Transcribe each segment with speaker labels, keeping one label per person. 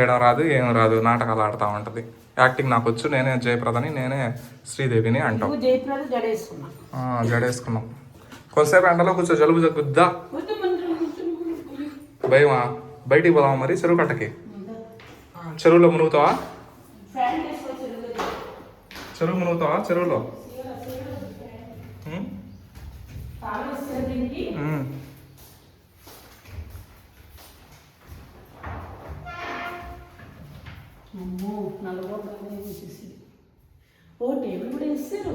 Speaker 1: చేయడం రాదు ఏం రాదు నాటకాలు ఆడుతూ ఉంటుంది. యాక్టింగ్ నాకు వచ్చు నేనే జయప్రదని నేనే శ్రీదేవిని అంటాం.
Speaker 2: జడేసుకున్నా.
Speaker 1: కొంతసేపు ఎండలో కూర్చో జలుబు
Speaker 2: కూర్చొని
Speaker 1: భయమా? బయటికి పోదామా మరి? చెరువు కట్టకి. చెరువులో మునుగుతావా. చెరువు. మునుగుతావా? చెరువులో?
Speaker 2: అమ్మో నలుగురు బాగా వేసేసి ఓ టేబుల్ కూడా వేస్తారు.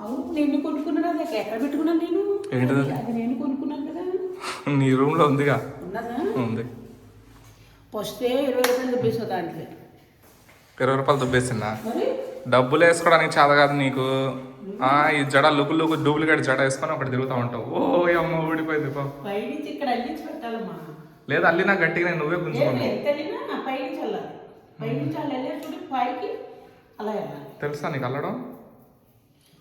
Speaker 2: అవును నేను కొనుక్కున్నాను అది ఎక్కడ పెట్టుకున్నాను నేను?
Speaker 1: ఏంటిది?
Speaker 2: అది- నేను కొనుక్కున్నాను కదా.
Speaker 1: నీ రూమ్లో ఉందిగా?
Speaker 2: ఉన్నదా?
Speaker 1: ఉంది.
Speaker 2: ఫస్ట్ ఇరవై రూపాయలు చెప్పేసా దాంట్లో
Speaker 1: ఇరవై రూపాయలు దుబ్బేసిందా? డబ్బులు వేసుకోవడానికి చేత కాదు నీకు. ఆ, ఈ జడ లుకు లుకు డూప్లికేట్ జడ వేసుకొని ఒకటి తిరుగుతూ ఉంటావు. ఓ అమ్మ ఊడిపోయింది పో
Speaker 2: ఇక్కడ అల్లించి పెట్టాలమ్మా.
Speaker 1: లేదు అల్లి నాకు గట్టిగా నేను నువ్వే గుంజుకున్నావు తెలుసా నీకు అల్లడం?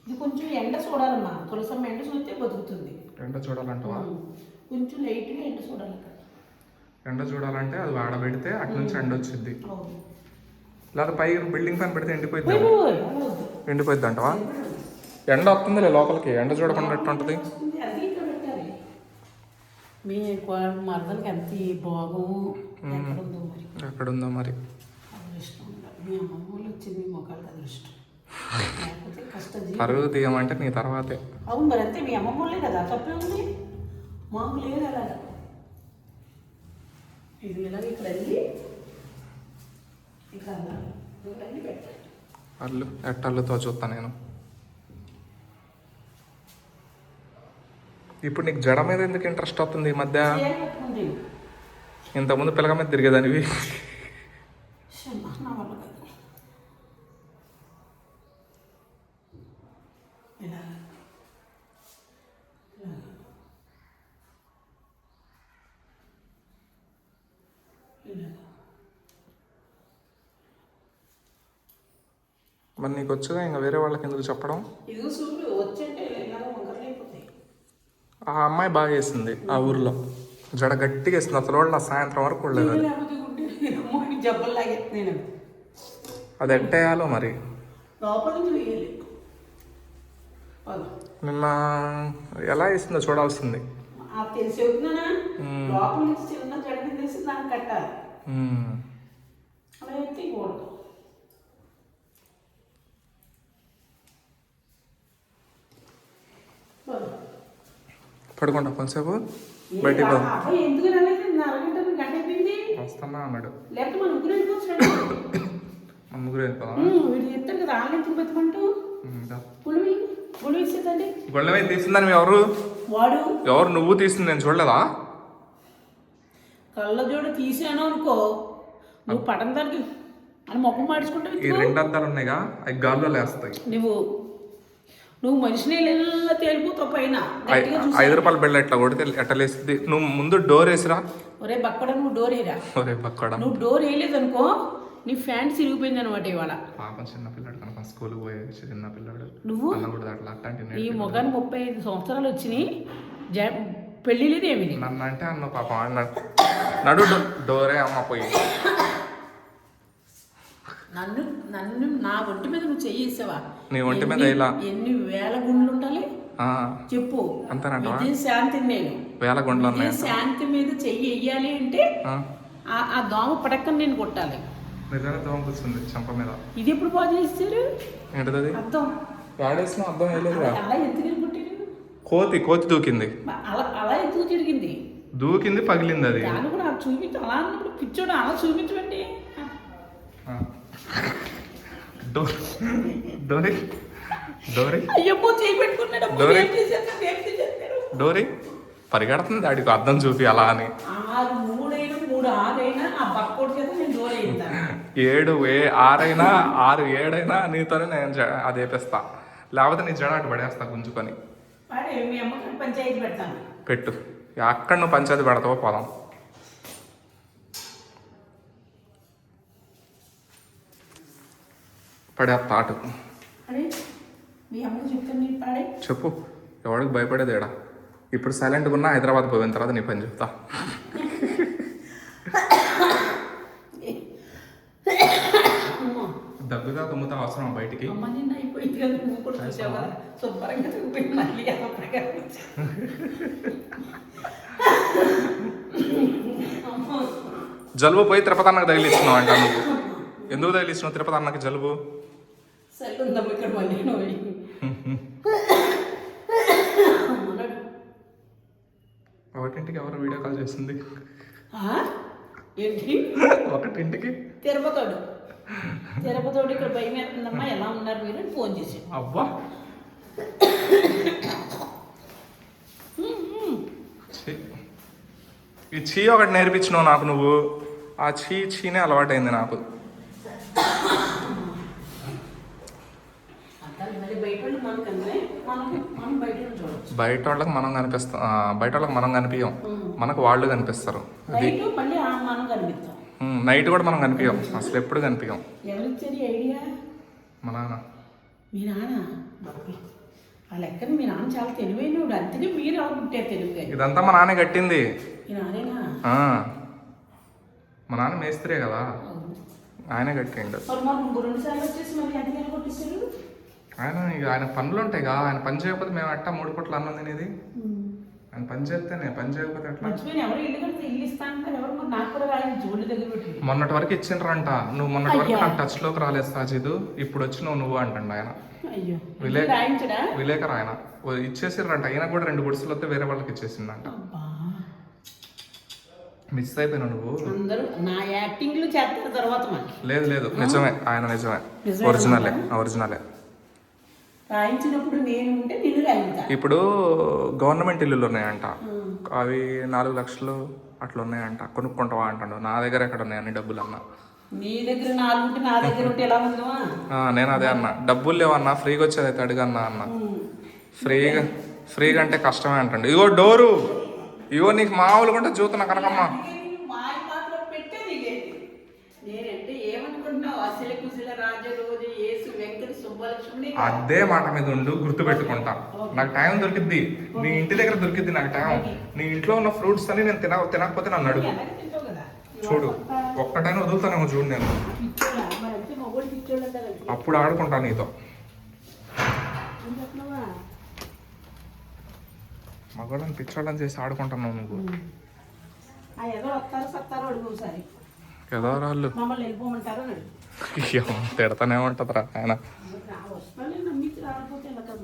Speaker 2: ఇది కొంచెం ఎండ చూడాలమ్మా. తులసమ్మ ఎండ చూస్తే బతుకుతుంది.
Speaker 1: ఎండ చూడాలంటావా?
Speaker 2: కొంచెం లైట్గా ఎండ చూడాలి
Speaker 1: ఎండ చూడాలంటే అది వాడబెడితే అటు నుంచి ఎండ వచ్చింది లేదా పై బిల్డింగ్ పైన పెడితే ఎండిపోయింది. ఎండిపోయింది అంటవా? ఎండ వస్తుందిలే లోపలికి. ఎండ చూడకుండా ఉంటుంది
Speaker 2: వస్తుంది, అది ఇక్కడ పెట్టాలి మీ మరదలకి ఎంత భోగం మరి?
Speaker 1: ఎక్కడుందో మరి?
Speaker 2: అదృష్టం. మీ వచ్చింది మీ మొక్కలకి అదృష్టం.
Speaker 1: పరుగు తీయమంటే నీ తర్వాతే.
Speaker 2: అవును మరి అంతే మీ అమ్మమ్మ వాళ్ళే కదా తప్పే ఉంది. మాకు లేదు అలాగా. ఇది ఇలాగ ఇక్కడ ఇక్కడ పెట్టాలి.
Speaker 1: అల్లు ఎట్టల్లుతో చూస్తా నేను. ఇప్పుడు నీకు జడ మీద ఎందుకు ఇంట్రెస్ట్ వస్తుంది ఈ మధ్య? ఇంతకుముందు పిల్లగ మీద తిరిగేదానివి. మరి నీకు వచ్చుగా ఇంకా వేరే వాళ్ళకి ఎందుకు చెప్పడం
Speaker 2: ఇదిగో చూడు వచ్చంటే ఇలా వంకరలు అయిపోతాయి
Speaker 1: ఆ అమ్మాయి బాగా వేసింది ఆ ఊర్లో. జడ గట్టిగా వేసింది. అసలు వాళ్ళు సాయంత్రం వరకు అది ఎట్టేయాలో మరి. నిన్న ఎలా వేసిందో చూడాల్సింది.
Speaker 2: తెలిసి లోపల నుంచి చిన్న దాన్ని కట్టాలి
Speaker 1: మ్మ్.
Speaker 2: అలా అయితే కూడదు పద.
Speaker 1: పడుకుంటా కొంతసేపు
Speaker 2: ఏ
Speaker 1: బయటికి
Speaker 2: రా-
Speaker 1: పో
Speaker 2: అబ్బాయి ఎందుకు రాలేదు నా అరగంట గంట అయిపోయింది
Speaker 1: వస్తున్నా అన్నాడు
Speaker 2: లేకపోతే మన ముగ్గురు వెళ్ళిపోవచ్చు
Speaker 1: మా ముగ్గురు వెళ్ళిపోదాం
Speaker 2: వీడు చెప్తాడు కదా ఆళ్ళు ఎందుకు బతుకుంటూ.
Speaker 1: ఇంకా
Speaker 2: గుడివి గుడి ఇచ్చేదండి
Speaker 1: గొళ్ళమే తీసిందని ఎవరు?
Speaker 2: వాడు.
Speaker 1: ఎవరు నువ్వు తీసింది నేను చూడలేదా?
Speaker 2: కళ్ళజోడు తీసాను అనుకో. నువ్వు పడన దానికి అని మొక్కం మాడుచుకుంటావు
Speaker 1: ఈ రెండు అద్దాలు ఉన్నాయిగా అవి గాల్లో లేస్తాయి.
Speaker 2: నువ్వు నువ్వు మనిషిని ఇలా తేలిపోతావు పైన?
Speaker 1: ఐదు రూపాయల బిళ్ళ ఎట్లా కొడితే ఎట్లా లేస్తుంది? నువ్వు ముందు డోర్ వేసిరా.
Speaker 2: ఒరే బక్కడ నువ్వు డోర్ వేయరా?
Speaker 1: ఒరే పక్కడ
Speaker 2: నువ్వు డోర్ వేయలేదు అనుకో నీ ఫ్యాంట్ చిరిగిపోయింది అనమాట ఇవాళ.
Speaker 1: పాపం చిన్న పిల్లాడు కనుక స్కూల్కి పోయే చిన్న పిల్లాడు.
Speaker 2: నువ్వు?
Speaker 1: కూడా అట్లా అట్లాంటి
Speaker 2: ఈ మొగాన్ని ముప్పై ఐదు సంవత్సరాలు వచ్చినాయి జ పెళ్ళి లేదు ఏమి.
Speaker 1: నన్ను అంటే అన్న పాపం. నడు డోరే అమ్మ పోయి.
Speaker 2: నన్ను నన్ను నా ఒంటి మీద నువ్వు చెయ్యేసావా
Speaker 1: నీ ఒంటి మీద ఇలా?
Speaker 2: ఎన్ని వేల గుండ్లు ఉండాలి చెప్పు.
Speaker 1: అంతేనంటవా?
Speaker 2: ఇదే శాంతి నేను.
Speaker 1: వేల గుండెలు ఉన్నాయి
Speaker 2: శాంతి మీద చెయ్యి వెయ్యాలి అంటే
Speaker 1: ఆ,
Speaker 2: దోమ పడక్కని నేను కొట్టాలి.
Speaker 1: నిజంగా దోమ కూర్చుంది చెంప మీద.
Speaker 2: ఇది ఎప్పుడు బాగా చేస్తారు?
Speaker 1: ఏంటిది అది?
Speaker 2: అర్థం.
Speaker 1: వాడేసిన అర్థం వేయలేదుగా
Speaker 2: అలా ఎందుకు కొట్టారు?
Speaker 1: కోతి కోతి దూకింది.
Speaker 2: అలా అలా ఎందుకు జరిగింది
Speaker 1: దూకింది పగిలింది అది.
Speaker 2: దాన్ని కూడా చూపించు అలా అన్నప్పుడు పిచ్చోడు అలా చూపించమండి.
Speaker 1: డోర్ డోరి పరిగెడుతుంది దాడికి అర్థం చూపి అలా అని. ఏడు ఏ ఆరైనా ఆరు ఏడైనా నీతోనే నేను అది వేపిస్తా. లేకపోతే నీ జడ అటు పడేస్తా గుంజుకొని. పెట్టు. అక్కడ నువ్వు పంచాయతీ పెడతావో పోదాం.
Speaker 2: పడే పాట.
Speaker 1: చెప్పు. ఎవరికి భయపడేది ఏడా? ఇప్పుడు సైలెంట్గా ఉన్నా హైదరాబాద్ పోయిన తర్వాత నీ పని చెప్తా. దగ్గుగా తుమ్ముతా అవసరం బయటికి. జలుబు పోయి తిరుపతి అన్నకు తగిలిస్తున్నావు అంట నువ్వు. ఎందుకు తగిలిస్తున్నావు? తిరుపతి అన్నకు జలుబు?
Speaker 2: సెల్ ఉందమ్మ ఇక్కడ మళ్ళీ మనడు.
Speaker 1: ఒకటింటికి ఎవరు వీడియో కాల్ చేస్తుంది?
Speaker 2: ఏంటి?
Speaker 1: ఒకటింటికి?
Speaker 2: తిరుపతోడు. తిరుపతోడు ఇక్కడ భయం వేస్తుందమ్మా ఎలా ఉన్నారు మీరు అని ఫోన్ చేసి
Speaker 1: ఛీ. ఈ చీ ఒకటి నేర్పించినావు నాకు నువ్వు. ఆ చీ చీనే అలవాటైంది నాకు
Speaker 2: అర్థాలు మళ్ళీ బయట వాళ్ళు మనం కన్నా మనం మనం బయట వాళ్ళు చూడవచ్చు
Speaker 1: బయట వాళ్ళకి మనం కనిపిస్తాం బయట వాళ్ళకి మనం కనిపించాం మనకు వాళ్ళు కనిపిస్తారు. నైట్ కూడా మనం కనిపించాం అసలు ఎప్పుడు కనిపించాం మా నాన్న.
Speaker 2: మీ నాన్న? బాబోయ్. ఆ లెక్కన మీ నాన్న చాలా తెలివైనడు అందుకే మీరు తెలివిగా.
Speaker 1: ఇదంతా మా నాన్న కట్టింది.
Speaker 2: మీ నానేనా
Speaker 1: మేస్త్రే కదా. ఆయనే కట్టిండు. ఆయన ఇక ఆయన పనులు ఉంటాయి కదా ఆయన పని చేయకపోతే మేము అట్టా మూడు పూట్ల అన్నం తినేది. ఆయన పని చేస్తేనే పని చేయకపోతే ఎట్లా? మొన్నటి వరకు ఇచ్చిండ్రంట. నువ్వు మొన్నటి వరకు. నాకు టచ్లోకి రాలేదు సాజిద్. ఇప్పుడు వచ్చినావు నువ్వు అంటండి ఆయన. విలేకరు ఆయన. ఇచ్చేసిర్రంట. ఆయన కూడా రెండు గుడిసెలు వస్తే వేరే వాళ్ళకి ఇచ్చేసిందంట. మిస్ అయిపోయినావు నువ్వు.
Speaker 2: అందరూ నా యాక్టింగ్లు చేస్తారు తర్వాత మనకి
Speaker 1: లేదు లేదు. నిజమే. ఆయన నిజమే. ఒరిజినలే ఒరిజినలే
Speaker 2: రాయించినప్పుడు నేను ఉంటే నిన్ను రాయించా?
Speaker 1: ఇప్పుడు గవర్నమెంట్ ఇల్లులు ఉన్నాయంట. అవి నాలుగు లక్షలు అట్లా ఉన్నాయంట. కొనుక్కుంటావా అంటాడు నా దగ్గర ఎక్కడ ఉన్నాయి అన్ని డబ్బులు అన్న
Speaker 2: నీ దగ్గర నాలుగు ఉంటే నా దగ్గర ఉంటే ఎలా ఉందమా
Speaker 1: ఆ, నేను అదే అన్న. డబ్బులు లేవన్నా ఫ్రీగా వచ్చేది అయితే అడిగన్నా అన్న. ఫ్రీగా ఫ్రీగా అంటే కష్టమే అంటండి. ఇగో డోరు. ఇగో నీకు మామూలుగా ఉంటే చూతున్నా కనకమ్మ. అదే మాట మీద ఉండు గుర్తు పెట్టుకుంటా నాకు టైం దొరికిద్ది. నీ ఇంటి దగ్గర దొరికిద్ది నాకు టైం. నీ ఇంట్లో ఉన్న ఫ్రూట్స్ అని నేను తిన తినకపోతే నన్ను అడుగు.
Speaker 2: కదా.
Speaker 1: చూడు ఒక్కటైనా వదులుతానేమో చూడు నేను. అప్పుడు ఆడుకుంటా నీతో. మగవాళ్ళని పిచ్చోళ్ళని చేసి ఆడుకుంటున్నావు నువ్వు. ఏదో రాళ్ళు తిడతానే ఉంటుందిరా ఆయన.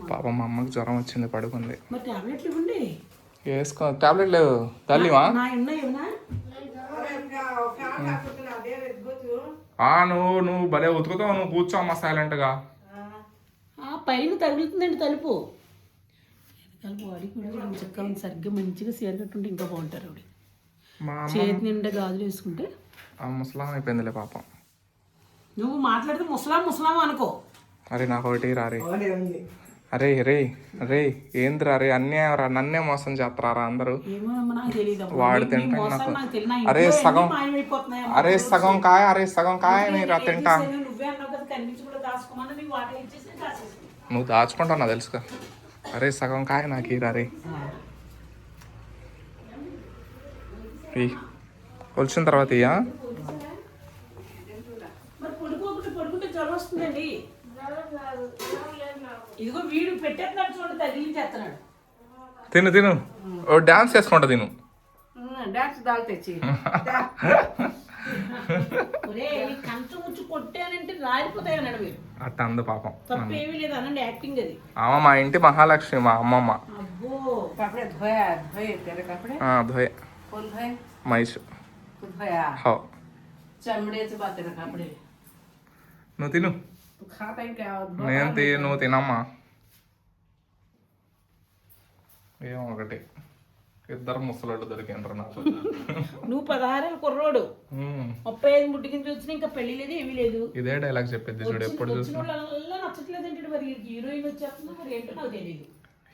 Speaker 1: పాపం మా అమ్మకి జ్వరం వచ్చింది పడుకుంది. వేసుకో టాబ్లెట్ లేవు. తల్లివా
Speaker 2: నా ఉన్నాయి ఏమన్నా
Speaker 1: ఆ నువ్వు నువ్వు భలే ఉతుకుతావు నువ్వు కూర్చో అమ్మ సైలెంట్గా.
Speaker 2: ఆ పైన తగులుతుందండి తలుపు. తలుపు కూడా చక్కగా సరిగ్గా మంచిగా సీర కట్టుంటే ఇంకా బాగుంటారు ఆవిడ. చేతి నిండా గాజులు వేసుకుంటే.
Speaker 1: ఆ ముసలాం అయిపోయిందిలే పాపం.
Speaker 2: నువ్వు మాట్లాడితే ముసలాం ముసలాం అనుకో.
Speaker 1: అరే నాకు ఒకటి రారే. అరే రే రే ఏందిరా రే అన్నీ రా నన్నే మోసం చేస్తారా అందరూ. వాడు తింటే అరే సగం-. అరే సగం కాయ అరే సగం కాయ మీరు
Speaker 2: ఏం
Speaker 1: తింటా?
Speaker 2: నువ్వే
Speaker 1: దాచుకుంటావు తెలుసుగా. అరే సగం కాయ నాకు ఇరా రే. కొలిచిన తర్వాత ఇయ్యా
Speaker 2: మరి పడుకోకుండా పడుకుంటే జ్వరం వస్తుందండి ఇదిగో వీడు పెట్టేస్తున్నాడు చూడండి తగిలించేస్తున్నాడు
Speaker 1: తిను తిను ఓ డాన్స్ చేసుకుంటా తిను
Speaker 2: డాన్స్ దాల్ తెచ్చి ఒరే ఈ కంచం వచ్చి కొట్టానంటే రాలిపోతాయి అన్నాడు మీరు
Speaker 1: అట్ట అందు పాపం
Speaker 2: తప్పేమీ లేదు అనండి యాక్టింగ్ అది
Speaker 1: ఆమె మా ఇంటి మహాలక్ష్మి మా అమ్మమ్మ
Speaker 2: అబ్బో
Speaker 3: कपड़े धोया धोए तेरे कपड़े
Speaker 1: ఆ, ధోయ్
Speaker 3: कौन धोए
Speaker 1: మహేష్
Speaker 3: तू धोया
Speaker 1: హో
Speaker 2: चमड़े से बातें रखा पड़े
Speaker 1: నువ్వు తిను
Speaker 2: तू खाता ही क्या
Speaker 1: నేను తి నువ్వు తినమ్మా. ఏమో ఒకటి. ఇద్దరు ముసలోళ్ళు దొరికిండ్రు నాకు.
Speaker 2: నువ్వు పదహారేళ్ళ కుర్రోడు. ముప్పై ఐదు ముట్టి కింద వచ్చినా ఇంకా పెళ్ళి లేదు ఏమీ లేదు.
Speaker 1: ఇదే డైలాగ్ చెప్పిద్ది చూడు ఎప్పుడు చూసినా.
Speaker 2: నచ్చట్లేదు అంటే మరి? హీరోయిన్ వచ్చేస్తుందో మరి ఏంటో నాకు తెలియదు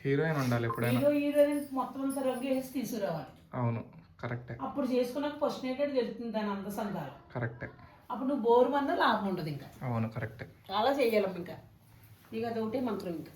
Speaker 1: హీరోయిన్ ఉండాలి ఎప్పుడైనా.
Speaker 2: హీరో హీరోయిన్ మొత్తం అంతా రగ్గు వేసి తీసుకురావాలి.
Speaker 1: అవును కరెక్టే.
Speaker 2: అప్పుడు చేసుకున్నాక ఫస్ట్ నైట్ తెలుస్తుంది దాని అంత సంఘాలు.
Speaker 1: కరెక్టే.
Speaker 2: అప్పుడు నువ్వు బోరు మంద లాభం ఉండదు ఇంకా.
Speaker 1: అవును కరెక్టే
Speaker 2: అలా చెయ్యాలమ్మ ఇంకా. ఇక అదొకటే మంత్రం ఇంకా.